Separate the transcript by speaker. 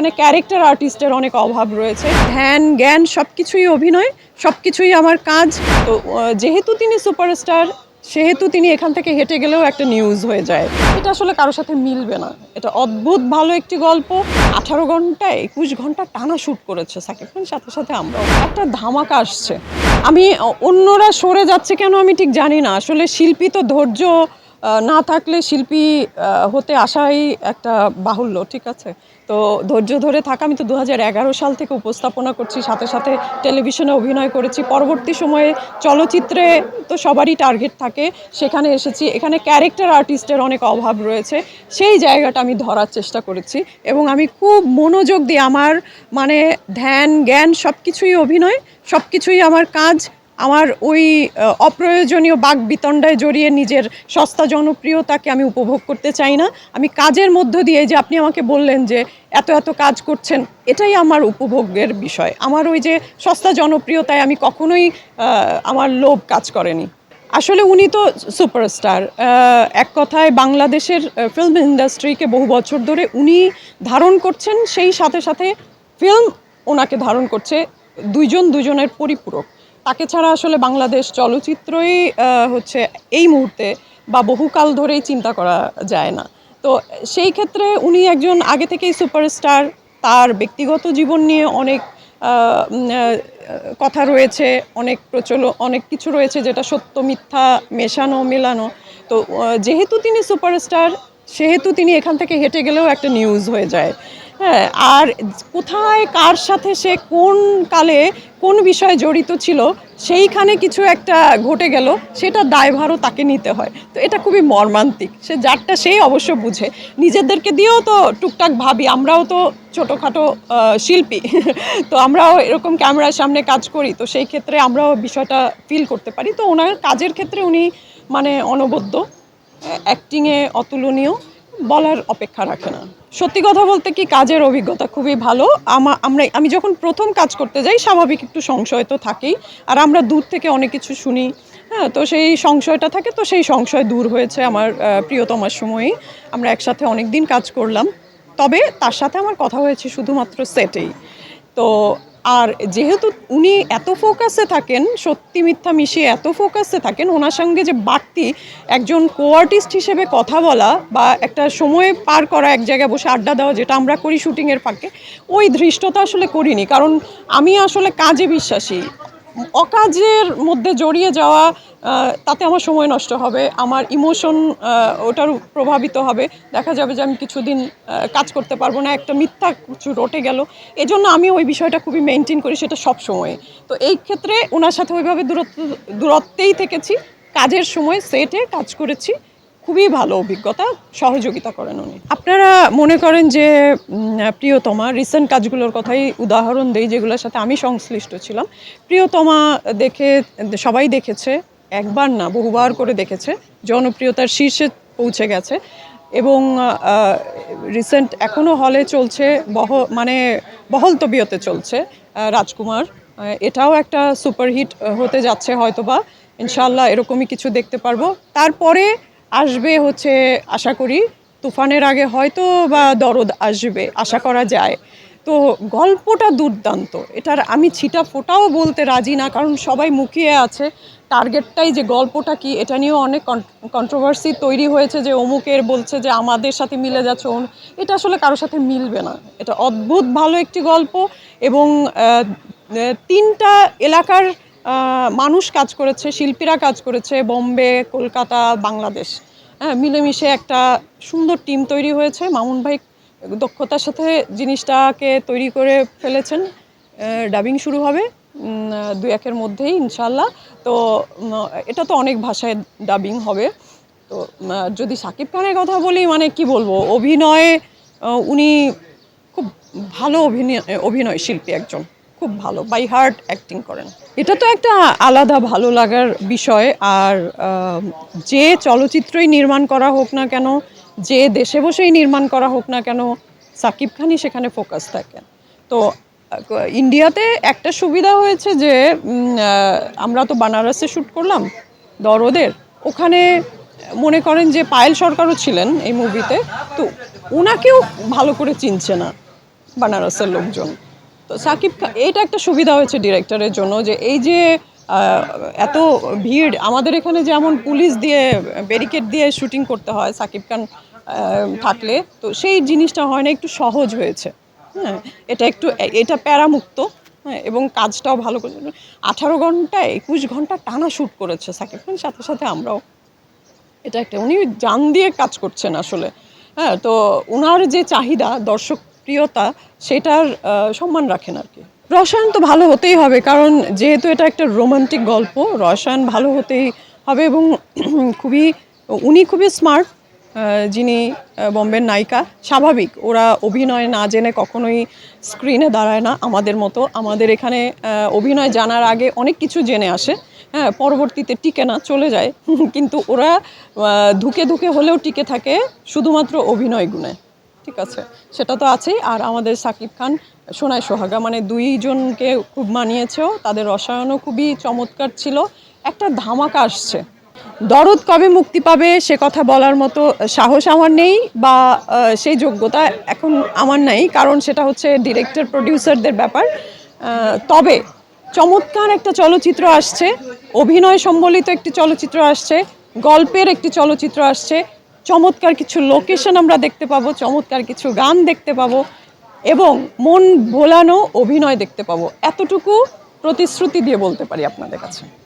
Speaker 1: এখানে ক্যারেক্টার আর্টিস্টের অনেক অভাব রয়েছে। ধ্যান, জ্ঞান সব কিছুই অভিনয় সব কিছুই আমার কাজ। তো যেহেতু তিনি সুপারস্টার সেহেতু তিনি এখান থেকে হেঁটে গেলেও একটা নিউজ হয়ে যায়। এটা আসলে কারোর সাথে মিলবে না। এটা অদ্ভুত, ভালো একটি গল্প। আঠারো ঘণ্টা, একুশ ঘণ্টা টানা শ্যুট করেছে সাকিব খান, সাথে সাথে আমরা একটা ধামাকা আসছে। আমি, অন্যরা সরে যাচ্ছে কেন আমি ঠিক জানি না। আসলে শিল্পী তো ধৈর্য না থাকলে শিল্পী হতে আসাই একটা বাহুল্য, ঠিক আছে? তো ধৈর্য ধরে থাকা, আমি তো দু হাজার এগারো সাল থেকে উপস্থাপনা করছি, সাথে সাথে টেলিভিশনে অভিনয় করেছি। পরবর্তী সময়ে চলচ্চিত্রে তো সবারই টার্গেট থাকে, সেখানে এসেছি। এখানে ক্যারেক্টার আর্টিস্টের অনেক অভাব রয়েছে, সেই জায়গাটা আমি ধরার চেষ্টা করেছি এবং আমি খুব মনোযোগ দিয়ে আমার মানে ধ্যান, জ্ঞান সব কিছুই অভিনয় সব কিছুই আমার কাজ আমার ওই অপ্রয়োজনীয় বাক বিতণ্ডায় জড়িয়ে নিজের সস্তা জনপ্রিয়তাকে আমি উপভোগ করতে চাই না। আমি কাজের মধ্য দিয়ে যে আপনি আমাকে বললেন যে এত এত কাজ করছেন, এটাই আমার উপভোগের বিষয়। আমার ওই যে সস্তা জনপ্রিয়তায় আমি কখনোই আমার লোভ কাজ করেনি। আসলে উনি তো সুপারস্টার এক কথায় বাংলাদেশের ফিল্ম ইন্ডাস্ট্রিকে বহু বছর ধরে উনি ধারণ করছেন, সেই সাথে সাথে ফিল্ম ওনাকে ধারণ করছে দুইজন দুজনের পরিপূরক। তাকে ছাড়া আসলে বাংলাদেশ চলচ্চিত্রই হচ্ছে এই মুহূর্তে বা বহুকাল ধরেই চিন্তা করা যায় না। তো সেই ক্ষেত্রে উনি একজন আগে থেকেই সুপারস্টার, তার ব্যক্তিগত জীবন নিয়ে অনেক কথা রয়েছে, অনেক প্রচল, অনেক কিছু রয়েছে যেটা সত্য, মিথ্যা, মেশানো, মেলানো। তো যেহেতু তিনি সুপারস্টার, সেহেতু তিনি এখান থেকে হেঁটে গেলেও একটা নিউজ হয়ে যায়। হ্যাঁ আর কোথায় কার সাথে সে কোন কালে কোন বিষয়ে জড়িত ছিল, সেইখানে কিছু একটা ঘটে গেল, সেটা দায়ভারও তাকে নিতে হয়। তো এটা খুবই মর্মান্তিক। সে যারটা সেই অবশ্য বুঝে। নিজেদেরকে দিয়েও তো টুকটাক ভাবি, আমরাও তো ছোটোখাটো শিল্পী। তো আমরাও এরকম ক্যামেরার সামনে কাজ করি, তো সেই ক্ষেত্রে আমরাও বিষয়টা ফিল করতে পারি। তো ওনার কাজের ক্ষেত্রে উনি মানে অনবদ্য অ্যাক্টিংয়ে অতুলনীয়। বলার অপেক্ষা রাখে না। সত্যি কথা বলতে কি কাজের অভিজ্ঞতা খুবই ভালো। আমা আমরা আমি যখন প্রথম কাজ করতে যাই, স্বাভাবিক একটু সংশয় তো থাকেই। আর আমরা দূর থেকে অনেক কিছু শুনি। হ্যাঁ তো সেই সংশয়টা থাকে, তো সেই সংশয় দূর হয়েছে আমার প্রিয়তমার সময়েই। আমরা একসাথে অনেক দিন কাজ করলাম। তবে তার সাথে আমার কথা হয়েছে শুধুমাত্র সেটেই তো আর যেহেতু উনি এত ফোকাসে থাকেন, সত্যি মিথ্যা মিশিয়ে এত ফোকাসে থাকেন, ওনার সঙ্গে যে বাড়তি একজন কো আর্টিস্ট হিসেবে কথা বলা বা একটা সময় পার করা, এক জায়গায় বসে আড্ডা দেওয়া যেটা আমরা করি শুটিংয়ের ফাঁকে, ওই ধৃষ্টতা আসলে করিনি। কারণ আমি আসলে কাজে বিশ্বাসী। অকাজের মধ্যে জড়িয়ে যাওয়া তাতে আমার সময় নষ্ট হবে, আমার ইমোশন ওটার প্রভাবিত হবে। দেখা যাবে যে আমি কিছুদিন কাজ করতে পারব না, একটা মিথ্যা কিছু রটে গেল। এজন্য আমি ওই বিষয়টা খুবই মেনটেন করি, সেটা সব সময়। তো এই ক্ষেত্রে ওনার সাথে ওইভাবে দূরত্ব, দূরত্বেই থেকেছি, কাজের সময় সেটে কাজ করেছি। খুবই ভালো অভিজ্ঞতা, সহযোগিতা করেন উনি। আপনারা মনে করেন যে প্রিয়তমা রিসেন্ট কাজগুলোর কথাই উদাহরণ দেই, যেগুলোর সাথে আমি সংশ্লিষ্ট ছিলাম। প্রিয়তমা দেখে, সবাই দেখেছে, একবার না, বহুবার করে দেখেছে, জনপ্রিয়তার শীর্ষে পৌঁছে গেছে এবং রিসেন্ট এখনও হলে চলছে, বহ মানে বহল তবিয়তে চলছে রাজকুমার। এটাও একটা সুপারহিট হতে যাচ্ছে হয়তোবা। ইনশাল্লাহ এরকমই কিছু দেখতে পারব। তারপরে আসবে হচ্ছে, আশা করি, তুফানের আগে হয়তো বা দরদ আসবে, আশা করা যায়। তো গল্পটা দুর্দান্ত। এটার আমি ছিটা ফোটাও বলতে রাজি না, কারণ সবাই মুখিয়ে আছে। টার্গেটটাই যে গল্পটা কি, এটা নিয়েও অনেক কন্ট্রোভার্সি তৈরি হয়েছে যে অমুকের বলছে যে আমাদের সাথে মিলে যাচ্ছে এটা আসলে কারোর সাথে মিলবে না। এটা অদ্ভুত ভালো একটি গল্প এবং তিনটা এলাকার মানুষ কাজ করেছে, শিল্পীরা কাজ করেছে, বোম্বে, কলকাতা, বাংলাদেশ। হ্যাঁ মিলেমিশে একটা সুন্দর টিম তৈরি হয়েছে। মামুন ভাই দক্ষতার সাথে জিনিসটাকে তৈরি করে ফেলেছেন। ডাবিং শুরু হবে দু একের মধ্যেই ইনশাল্লাহ তো এটা তো অনেক ভাষায় ডাবিং হবে। তো যদি সাকিব খানের কথা বলি মানে কি বলব? অভিনয়ে উনি খুব ভালো অভিনয় অভিনয় শিল্পী একজন। খুব ভালো বাই হার্ট অ্যাক্টিং করেন। এটা তো একটা আলাদা ভালো লাগার বিষয়, আর যে চলচ্চিত্রই নির্মাণ করা হোক না কেন, যে দেশে বসেই নির্মাণ করা হোক না কেন, সাকিব খানই সেখানে ফোকাস থাকে তো ইন্ডিয়াতে একটা সুবিধা হয়েছে যে আমরা তো বানারসে শ্যুট করলাম, দরদের। ওখানে মনে করেন যে পায়েল সরকারও ছিলেন এই মুভিতে তো ওনাকেও ভালো করে চিনছে না বানারসের লোকজন। তো সাকিব খা- এটা একটা সুবিধা হয়েছে ডিরেক্টরের জন্য যে এই যে এত ভিড়, আমাদের এখানে যেমন পুলিশ দিয়ে ব্যারিকেড দিয়ে শুটিং করতে হয় সাকিব খান থাকলে, তো সেই জিনিসটা হয় না, একটু সহজ হয়েছে। হ্যাঁ এটা একটু, এটা প্যারামুক্ত হ্যাঁ এবং কাজটাও ভালো করে আঠারো ঘণ্টা, একুশ ঘণ্টা টানা শ্যুট করেছে সাকিব খান, সাথে সাথে আমরাও। এটা একটা, উনি জান দিয়ে কাজ করছেন আসলে। হ্যাঁ তো ওনার যে চাহিদা দর্শক প্রিয়তা, সেটার সম্মান রাখেন আর কি। রসায়ন তো ভালো হতেই হবে, কারণ যেহেতু এটা একটা রোমান্টিক গল্প, রসায়ন ভালো হতেই হবে এবং খুবই, উনি খুবই স্মার্ট যিনি বম্বের নায়িকা, স্বাভাবিক, ওরা অভিনয় না জেনে কখনোই স্ক্রিনে দাঁড়ায় না, আমাদের মতো। আমাদের এখানে অভিনয় জানার আগে অনেক কিছু জেনে আসে হ্যাঁ পরবর্তীতে টিকে না, চলে যায়। কিন্তু ওরা ধুকে ধুকে হলেও টিকে থাকে শুধুমাত্র অভিনয় গুণে। ঠিক আছে, সেটা তো আছেই। আর আমাদের সাকিব খান সোনায় সোহাগা মানে দুইজনকে খুব মানিয়েছেও, তাদের রসায়নও খুবই চমৎকার ছিল। একটা ধামাকা আসছে। দরদ কবে মুক্তি পাবে, সে কথা বলার মতো সাহস আমার নেই বা সেই যোগ্যতা এখন আমার নাই। কারণ সেটা হচ্ছে ডিরেক্টর, প্রডিউসারদের ব্যাপার। তবে চমৎকার একটা চলচ্চিত্র আসছে। অভিনয় সম্বলিত একটি চলচ্চিত্র আসছে। গল্পের একটি চলচ্চিত্র আসছে। চমৎকার কিছু লোকেশন আমরা দেখতে পাবো, চমৎকার কিছু গান দেখতে পাবো এবং মন ভোলানো অভিনয় দেখতে পাবো। এতটুকু প্রতিশ্রুতি দিয়ে বলতে পারি আপনাদের কাছে।